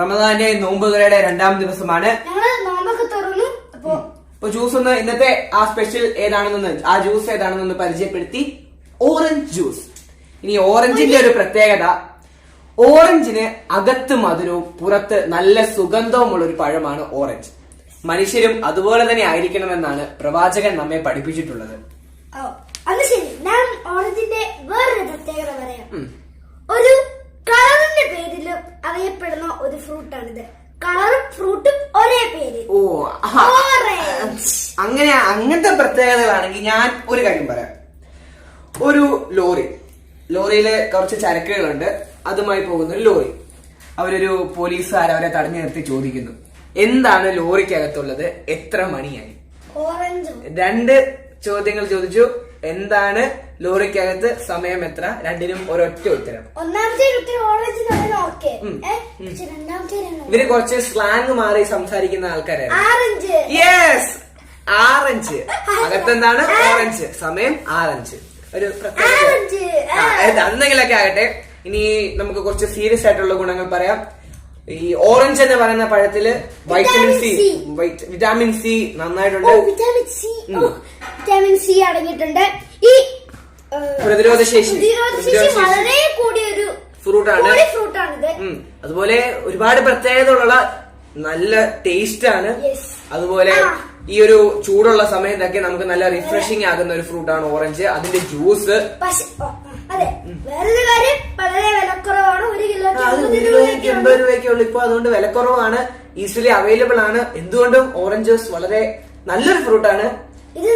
റമദാന്റെ നോമ്പുകളുടെ രണ്ടാം ദിവസമാണ്. അപ്പൊ ജ്യൂസ് ഒന്ന് ഇന്നത്തെ ആ സ്പെഷ്യൽ ഏതാണെന്നൊന്ന് ആ ജ്യൂസ് ഏതാണെന്നൊന്ന് പരിചയപ്പെടുത്തി. Orange juice. ഇനി ഓറഞ്ചിന്റെ ഒരു പ്രത്യേകത. ഓറഞ്ചിന് അകത്ത് മധുരവും പുറത്ത് നല്ല സുഗന്ധവുമുള്ള ഒരു പഴമാണ് ഓറഞ്ച്. മനുഷ്യരും അതുപോലെ തന്നെ ആയിരിക്കണമെന്നാണ് പ്രവാചകൻ നമ്മെ പഠിപ്പിച്ചിട്ടുള്ളത്. ഓറഞ്ചിന്റെ വേറൊരു പ്രത്യേകത പറയാം ഒരു കളറിന്റെ പേരിലും അറിയപ്പെടുന്ന ഒരു ഫ്രൂട്ടാണിത് കളറും ഫ്രൂട്ടും ഒരേ പേര്. ഓ അങ്ങനെ അങ്ങനത്തെ പ്രത്യേകതകളാണെങ്കിൽ ഞാൻ ഒരു കാര്യം പറയാം. ഒരു ലോറി. ലോറിയിൽ കുറച്ച് ചരക്കുകളുണ്ട്. അതുമായി പോകുന്ന ഒരു ലോറി. അവരൊരു പോലീസുകാർ അവരെ തടഞ്ഞു നിർത്തി ചോദിക്കുന്നു. എന്താണ് ലോറിക്കകത്തുള്ളത്? എത്ര മണിയായി? രണ്ട് ചോദ്യങ്ങൾ ചോദിച്ചു. എന്താണ് ലോറിക്കകത്ത് സമയം എത്ര? രണ്ടിനും ഒരൊറ്റ ഉത്തരം. ഇവർ കുറച്ച് സ്ലാങ് മാറി സംസാരിക്കുന്ന ആൾക്കാരായിരുന്നു. Yes orange. അകത്തെന്താണ്? ഓറഞ്ച്. സമയം ആറഞ്ച്. ഒരു പ്രത്യേക അന്നെങ്കിലൊക്കെ ആകട്ടെ. ഇനി നമുക്ക് കുറച്ച് സീരിയസ് ആയിട്ടുള്ള ഗുണങ്ങൾ പറയാം. ഈ ഓറഞ്ച് എന്ന് പറയുന്ന പഴത്തിൽ വൈറ്റമിൻ സി വിറ്റാമിൻ സി നന്നായിട്ടുണ്ട്. വിറ്റാമിൻ സി അടങ്ങിയിട്ടുണ്ട്. ഈ പ്രതിരോധ ശേഷി. വളരെ കൂടിയൊരു ഒരു ഫ്രൂട്ടാണ് ഫ്രൂട്ടാണിത്. അതുപോലെ ഒരുപാട് പ്രത്യേകതകളുള്ള നല്ല ടേസ്റ്റ് ആണ്. അതുപോലെ ഈ ഒരു ചൂടുള്ള സമയത്തൊക്കെ നമുക്ക് നല്ല റിഫ്രഷിംഗ് ആകുന്ന ഒരു ഫ്രൂട്ടാണ് ഓറഞ്ച്. അതിന്റെ ജ്യൂസ്. അതെ. വേറൊരു കാര്യം വളരെ വിലക്കുറവാണ്. ഒരു കിലോ അത് ഒരു കിലോയ്ക്ക് എൺപത് രൂപയൊക്കെ ഉള്ളു. ഇപ്പൊ അതുകൊണ്ട് വിലക്കുറവാണ്. ഈസിലി അവൈലബിൾ ആണ്. എന്തുകൊണ്ടും ഓറഞ്ച് ജ്യൂസ് വളരെ നല്ലൊരു ഫ്രൂട്ടാണ് ഇത്